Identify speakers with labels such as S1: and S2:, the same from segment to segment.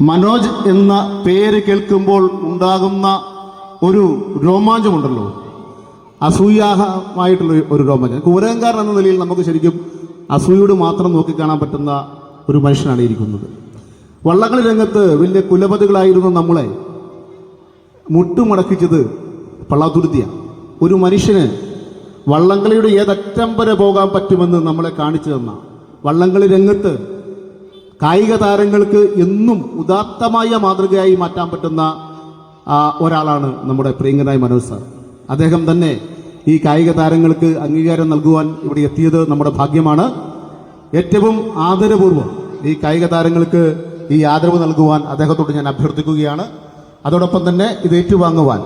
S1: മനോജ് എന്ന പേര് കേൾക്കുമ്പോൾ ഉണ്ടാകുന്ന ഒരു രോമാഞ്ചമുണ്ടല്ലോ. അസൂയാഹമായിട്ടുള്ള ഒരു രോമാഞ്ചം. കൂരകങ്കാരൻ എന്ന നിലയിൽ നമുക്ക് ശരിക്കും അസൂയോട് മാത്രം നോക്കിക്കാണാൻ പറ്റുന്ന ഒരു മനുഷ്യനാണ് ഇരിക്കുന്നത്. വള്ളംകളി രംഗത്ത് വലിയ കുലപതികളായിരുന്ന നമ്മളെ. മുട്ടുമടക്കിച്ചത് പള്ളാതുരുത്തിയാണ് ഒരു മനുഷ്യന് വള്ളംകളിയുടെ ഏതറ്റം വരെ പോകാൻ പറ്റുമെന്ന് നമ്മളെ കാണിച്ചു തന്ന വള്ളംകളി രംഗത്ത് കായിക താരങ്ങൾക്ക് എന്നും ഉദാത്തമായ മാതൃകയായി മാറ്റാൻ പറ്റുന്ന ഒരാളാണ് നമ്മുടെ പ്രിയങ്കനായ മനോജ് സാർ. അദ്ദേഹം തന്നെ ഈ കായിക താരങ്ങൾക്ക് അംഗീകാരം നൽകുവാൻ ഇവിടെ എത്തിയത് നമ്മുടെ ഭാഗ്യമാണ്. ഏറ്റവും ആദരപൂർവം ഈ കായിക താരങ്ങൾക്ക് ഈ ആദരവ് നൽകുവാൻ അദ്ദേഹത്തോട് ഞാൻ അഭ്യർത്ഥിക്കുകയാണ്. അതോടൊപ്പം തന്നെ ഇത് ഏറ്റുവാങ്ങുവാൻ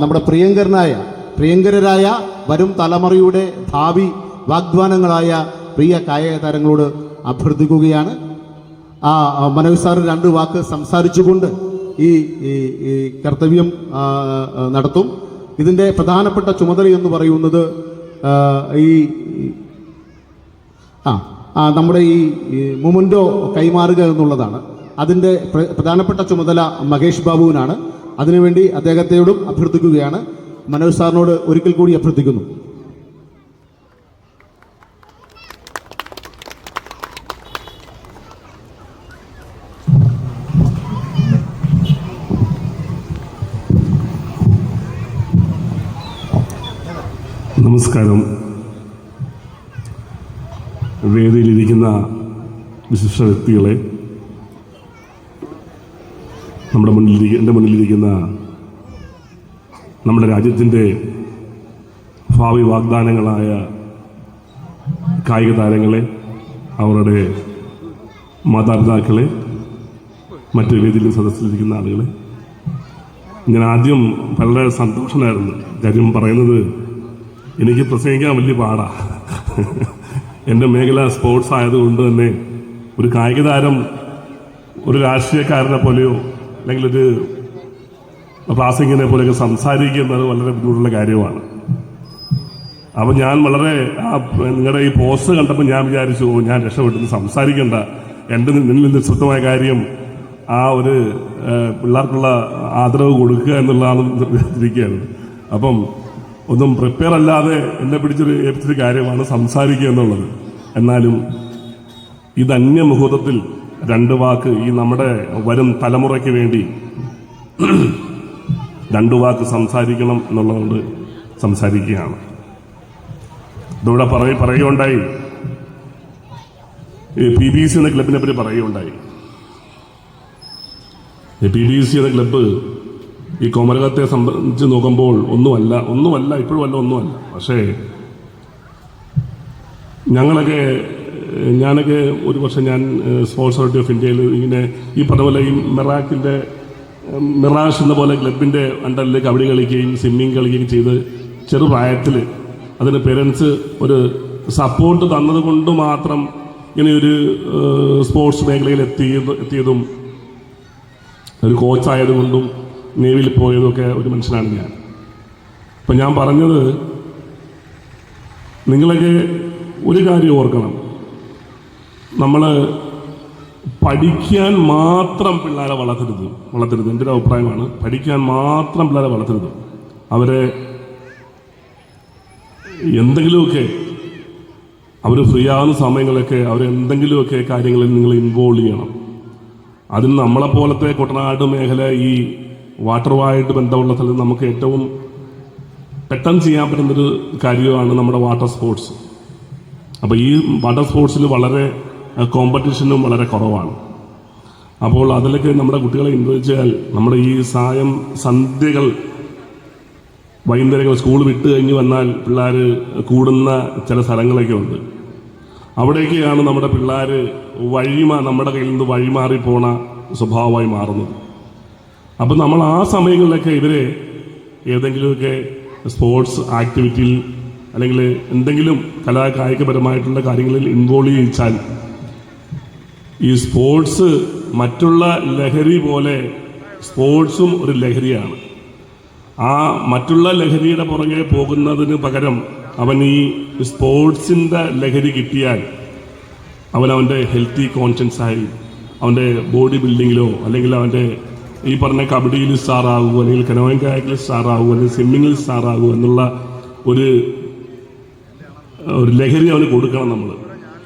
S1: നമ്മുടെ പ്രിയങ്കരനായ പ്രിയങ്കരരായ വരും തലമുറയുടെ ഭാവി വാഗ്ദാനങ്ങളായ പ്രിയ കായിക താരങ്ങളോട് അഭ്യർത്ഥിക്കുകയാണ്. ആ മനോജ് സാർ രണ്ട് വാക്ക് സംസാരിച്ചുകൊണ്ട് ഈ ഈ കർത്തവ്യം നടത്തും. ഇതിന്റെ പ്രധാനപ്പെട്ട ചുമതല എന്ന് പറയുന്നത് ഈ ആ നമ്മുടെ ഈ മൊമന്റോ കൈമാറുക എന്നുള്ളതാണ്. അതിന്റെ പ്രധാനപ്പെട്ട ചുമതല മഹേഷ് ബാബുവിനാണ്. അതിനുവേണ്ടി അദ്ദേഹത്തോടും അഭ്യർത്ഥിക്കുകയാണ്. മനോജ് സാറിനോട് ഒരിക്കൽ കൂടി അഭ്യർത്ഥിക്കുന്നു.
S2: നമസ്കാരം. വേദിയിലിരിക്കുന്ന വിശിഷ്ട വ്യക്തികളെ നമ്മുടെ മുന്നിലിരിക്ക എന്റെ മുന്നിലിരിക്കുന്ന നമ്മുടെ രാജ്യത്തിന്റെ ഭാവി വാഗ്ദാനങ്ങളായ കായിക താരങ്ങളെ അവരുടെ മാതാപിതാക്കളെ മറ്റ് വേദിയിലും സദസ്സിലിരിക്കുന്ന ആളുകളെ. ഞാൻ ആദ്യം വളരെ സന്തോഷമായിരുന്നു കാര്യം പറയുന്നത് എനിക്ക് പ്രസംഗിക്കാൻ വലിയ പാടാ. എന്റെ മേഖല സ്പോർട്സ് ആയതുകൊണ്ട് തന്നെ ഒരു കായിക താരം ഒരു രാഷ്ട്രീയക്കാരനെ പോലെയോ അല്ലെങ്കിൽ ഒരു പ്രാസംഗിനെ പോലെയൊക്കെ സംസാരിക്കുന്നത് വളരെ ബുദ്ധിമുട്ടുള്ള കാര്യമാണ്. അപ്പം ഞാൻ വളരെ ആ നിങ്ങളുടെ ഈ പോസ്റ്റ് കണ്ടപ്പോൾ ഞാൻ വിചാരിച്ചു ഞാൻ രക്ഷപ്പെട്ടു സംസാരിക്കണ്ട. എന്റെ നിന്നിൽ നിശ്ചിതമായ കാര്യം ആ ഒരു പിള്ളേർക്കുള്ള ആദരവ് കൊടുക്കുക എന്നുള്ളതാണ് ഇരിക്കുകയാണ്. അപ്പം ഒന്നും പ്രിപ്പയർ അല്ലാതെ എന്നെ പിടിച്ചൊരു ഏൽപ്പിച്ചൊരു കാര്യമാണ് സംസാരിക്കുക എന്നുള്ളത്. എന്നാലും ഇത് മുഹൂർത്തത്തിൽ രണ്ട് വാക്ക് ഈ നമ്മുടെ വരും തലമുറയ്ക്ക് വേണ്ടി രണ്ട് വാക്ക് സംസാരിക്കണം എന്നുള്ളതുകൊണ്ട് സംസാരിക്കുകയാണ്. ഇതിവിടെ പറയ പറയുകയുണ്ടായി. പി ബി സി എന്ന ക്ലബിനെ പറ്റി പറയുകയുണ്ടായി. പി ബി സി എന്ന ക്ലബ്ബ് ഈ കോമരകത്തെ സംബന്ധിച്ച് നോക്കുമ്പോൾ ഒന്നുമല്ല ഒന്നുമല്ല ഇപ്പോഴും അല്ല ഒന്നുമല്ല. പക്ഷേ ഞങ്ങളൊക്കെ ഞാനൊക്കെ ഒരു വർഷം ഞാൻ സ്പോർട്സ് അതോറിറ്റി ഓഫ് ഇന്ത്യയിൽ ഇങ്ങനെ ഈ പറഞ്ഞ പോലെ ഈ മെറാക്കിന്റെ മിറാഷ് എന്ന പോലെ ക്ലബിന്റെ അണ്ടറിൽ കബഡി കളിക്കുകയും സ്വിമ്മിങ് കളിക്കുകയും ചെയ്ത് ചെറുപ്രായത്തിൽ അതിന് പേരൻസ് ഒരു സപ്പോർട്ട് തന്നത് കൊണ്ട് മാത്രം ഇങ്ങനെ ഒരു സ്പോർട്സ് മേഖലയിൽ എത്തിയത് എത്തിയതും ഒരു കോച്ചായതുകൊണ്ടും നേവിയിൽ പോയതൊക്കെ ഒരു മനുഷ്യനാണ് ഞാൻ. അപ്പം ഞാൻ പറഞ്ഞത് നിങ്ങളൊക്കെ ഒരു കാര്യം ഓർക്കണം. നമ്മൾ പഠിക്കാൻ മാത്രം പിള്ളേരെ വളർത്തരുത്. വളർത്തരുത്. എന്റെ ഒരു അഭിപ്രായമാണ്. പഠിക്കാൻ മാത്രം പിള്ളേരെ വളർത്തരുത്. അവരെ എന്തെങ്കിലുമൊക്കെ അവർ ഫ്രീ ആകുന്ന സമയങ്ങളൊക്കെ അവരെന്തെങ്കിലുമൊക്കെ കാര്യങ്ങളിൽ നിങ്ങൾ ഇൻവോൾവ് ചെയ്യണം. അതിന് നമ്മളെപ്പോലത്തെ കുട്ടനാട് മേഖല ഈ വാട്ടറുമായിട്ട് ബന്ധമുള്ള സ്ഥലത്ത് നമുക്ക് ഏറ്റവും പെട്ടെന്ന് ചെയ്യാൻ പറ്റുന്നൊരു കാര്യമാണ് നമ്മുടെ വാട്ടർ സ്പോർട്സ്. അപ്പോൾ ഈ വാട്ടർ സ്പോർട്സിൽ വളരെ കോമ്പറ്റീഷനും വളരെ കുറവാണ്. അപ്പോൾ അതിലൊക്കെ നമ്മുടെ കുട്ടികളെ ഇൻവോൾവ് നമ്മുടെ ഈ സായം സന്ധ്യകൾ വൈകുന്നേരങ്ങൾ സ്കൂൾ വിട്ട് കഴിഞ്ഞ് വന്നാൽ പിള്ളേർ കൂടുന്ന ചില സ്ഥലങ്ങളൊക്കെ ഉണ്ട്. അവിടേക്കാണ് നമ്മുടെ പിള്ളേർ വഴിമാ നമ്മുടെ കയ്യിൽ നിന്ന് വഴിമാറി പോണ സ്വഭാവമായി മാറുന്നത്. അപ്പം നമ്മൾ ആ സമയങ്ങളിലൊക്കെ ഇവരെ ഏതെങ്കിലുമൊക്കെ സ്പോർട്സ് ആക്ടിവിറ്റിയിൽ അല്ലെങ്കിൽ എന്തെങ്കിലും കലാ കായികപരമായിട്ടുള്ള കാര്യങ്ങളിൽ ഇൻവോൾവ് ചെയ്യിച്ചാൽ ഈ സ്പോർട്സ് മറ്റുള്ള ലഹരി പോലെ സ്പോർട്സും ഒരു ലഹരിയാണ്. ആ മറ്റുള്ള ലഹരിയുടെ പുറകെ പോകുന്നതിന് പകരം അവൻ ഈ സ്പോർട്സിന്റെ ലഹരി കിട്ടിയാൽ അവൻ അവന്റെ ഹെൽത്തി കോൺഷ്യൻസായി അവന്റെ ബോഡി ബിൽഡിങ്ങിലോ അല്ലെങ്കിൽ അവന്റെ ഈ പറഞ്ഞ കബഡിയിൽ സ്റ്റാറാകൂ അല്ലെങ്കിൽ കനോയിൻ കായക്കിൽ സ്റ്റാറാകൂ അല്ലെങ്കിൽ സ്വിമ്മിങ്ങിൽ സ്റ്റാറാകൂ എന്നുള്ള ഒരു ഒരു ലഹരി അവന് കൊടുക്കണം നമ്മൾ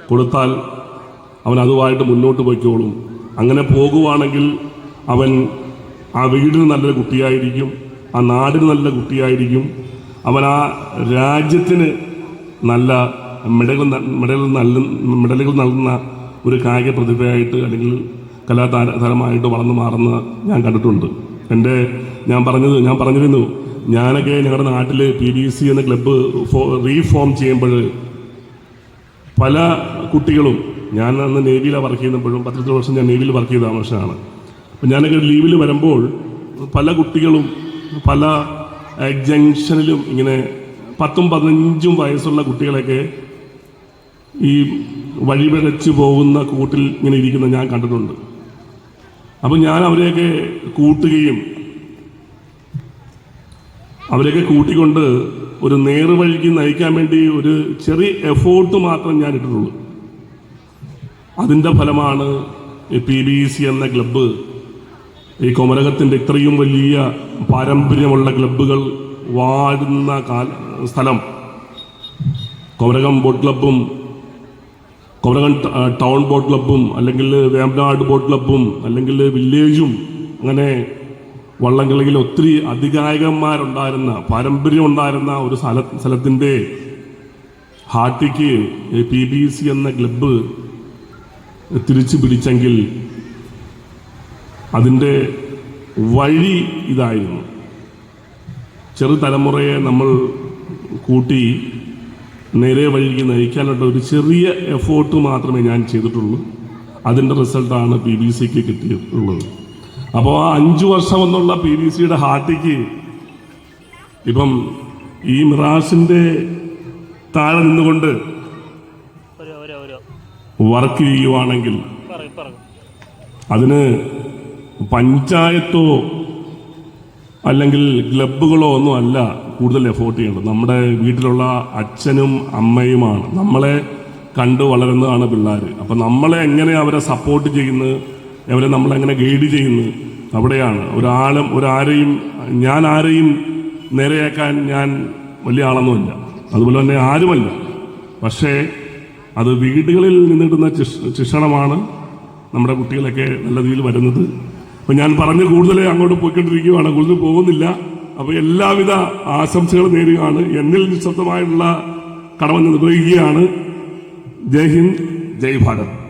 S2: കൊടുത്താൽ അവൻ അതുമായിട്ട് മുന്നോട്ട് പോയിക്കോളും. അങ്ങനെ പോകുവാണെങ്കിൽ അവൻ ആ വീടിന് നല്ലൊരു കുട്ടിയായിരിക്കും ആ നാടിന് നല്ല കുട്ടിയായിരിക്കും. അവൻ ആ രാജ്യത്തിന് നല്ല മെഡലുകൾ മെഡലുകൾ നൽകുന്ന ഒരു കായിക പ്രതിഭയായിട്ട് അല്ലെങ്കിൽ കലാതാര താരമായിട്ട് വളർന്നു മാറുന്ന ഞാൻ കണ്ടിട്ടുണ്ട്. എന്റെ ഞാൻ പറഞ്ഞത് ഞാൻ പറഞ്ഞിരുന്നു ഞാനൊക്കെ ഞങ്ങളുടെ നാട്ടിൽ പി ബി സി എന്ന ക്ലബ്ബ് റീഫോം ചെയ്യുമ്പോൾ പല കുട്ടികളും ഞാൻ അന്ന് നേവിയിലാണ് വർക്ക് ചെയ്യുമ്പോഴും പത്തിരുപത്തി വർഷം ഞാൻ നേവിയിൽ വർക്ക് ചെയ്ത വർഷമാണ് അപ്പം ഞാനൊക്കെ ലീവിൽ വരുമ്പോൾ പല കുട്ടികളും പല ജംഗ്ഷനിലും ഇങ്ങനെ പത്തും പതിനഞ്ചും വയസ്സുള്ള കുട്ടികളൊക്കെ ഈ വഴിപിഴച്ച് പോകുന്ന കൂട്ടിൽ ഇങ്ങനെ ഇരിക്കുന്ന ഞാൻ കണ്ടിട്ടുണ്ട്. അപ്പം ഞാൻ അവരെയൊക്കെ കൂട്ടുകയും അവരെയൊക്കെ കൂട്ടിക്കൊണ്ട് ഒരു നേർവഴിക്ക് നയിക്കാൻ വേണ്ടി ഒരു ചെറിയ എഫോർട്ട് മാത്രം ഞാൻ ഇട്ടിട്ടുള്ളൂ. അതിന്റെ ഫലമാണ് പി ബി സി എന്ന ക്ലബ്ബ് ഈ കൊമരകത്തിന്റെ ഇത്രയും വലിയ പാരമ്പര്യമുള്ള ക്ലബ്ബുകൾ വാഴുന്ന കാല സ്ഥലം. കൊമരകം ബോട്ട് ക്ലബ്ബും കൊമരകം ട- ആ, ടൗൺ ബോട്ട് ക്ലബ്ബും അല്ലെങ്കിൽ വേമ്പനാട് ബോട്ട് ക്ലബ്ബും അല്ലെങ്കിൽ വില്ലേജും അങ്ങനെ വള്ളംകളിയിൽ ഒത്തിരി അധികായകന്മാരുണ്ടായിരുന്ന പാരമ്പര്യം ഉണ്ടായിരുന്ന ഒരു സ്ഥല സ്ഥലത്തിന്റെ ഹാർട്ടിക്ക് പി ബി സി എന്ന ക്ലബ്ബ് തിരിച്ചു പിടിച്ചെങ്കിൽ അതിന്റെ വഴി ഇതായിരുന്നു. ചെറു തലമുറയെ നമ്മൾ കൂട്ടി നേരെ വഴിക്ക് നയിക്കാനുള്ള ഒരു ചെറിയ എഫോർട്ട് മാത്രമേ ഞാൻ ചെയ്തിട്ടുള്ളൂ. അതിന്റെ റിസൾട്ടാണ് പി ബി സിക്ക് കിട്ടിയിട്ടുള്ളത്. അപ്പോൾ ആ അഞ്ച് വർഷം എന്നുള്ള പി ബി സിയുടെ ഹാർട്ടിക്ക് ഇപ്പം ഈ മിറാസിന്റെ താഴെ നിന്നുകൊണ്ട് വർക്ക് ചെയ്യുവാണെങ്കിൽ അതിന് പഞ്ചായത്തോ അല്ലെങ്കിൽ ക്ലബ്ബുകളോ ഒന്നും അല്ല. കൂടുതൽ എഫോർട്ട് ചെയ്യേണ്ടത്. നമ്മുടെ വീട്ടിലുള്ള അച്ഛനും അമ്മയുമാണ്. നമ്മളെ കണ്ടു വളരുന്നതാണ് പിള്ളേർ അപ്പം നമ്മളെ എങ്ങനെ അവരെ സപ്പോർട്ട് ചെയ്യുന്നു അവരെ നമ്മളെങ്ങനെ ഗൈഡ് ചെയ്യുന്നു അവിടെയാണ്. ഒരാളും ഒരാരെയും ഞാൻ ആരെയും നേരെയാക്കാൻ ഞാൻ വലിയ ആളൊന്നുമില്ല. അതുപോലെ തന്നെ ആരുമല്ല. പക്ഷേ അത് വീടുകളിൽ നിന്നിടുന്ന ശിക്ഷണമാണ് നമ്മുടെ കുട്ടികളൊക്കെ നല്ല രീതിയിൽ വരുന്നത്. അപ്പം ഞാൻ പറഞ്ഞ് കൂടുതൽ അങ്ങോട്ട് പോയിക്കൊണ്ടിരിക്കുകയാണ്. കൂടുതൽ പോകുന്നില്ല. അപ്പോൾ എല്ലാവിധ ആശംസകളും നേരുകയാണ്. എന്നിൽ നിശബ്ദമായിട്ടുള്ള കടമ നിർവഹിക്കുകയാണ് ജയ് ഹിന്ദ് ജയ് ഭാരത്.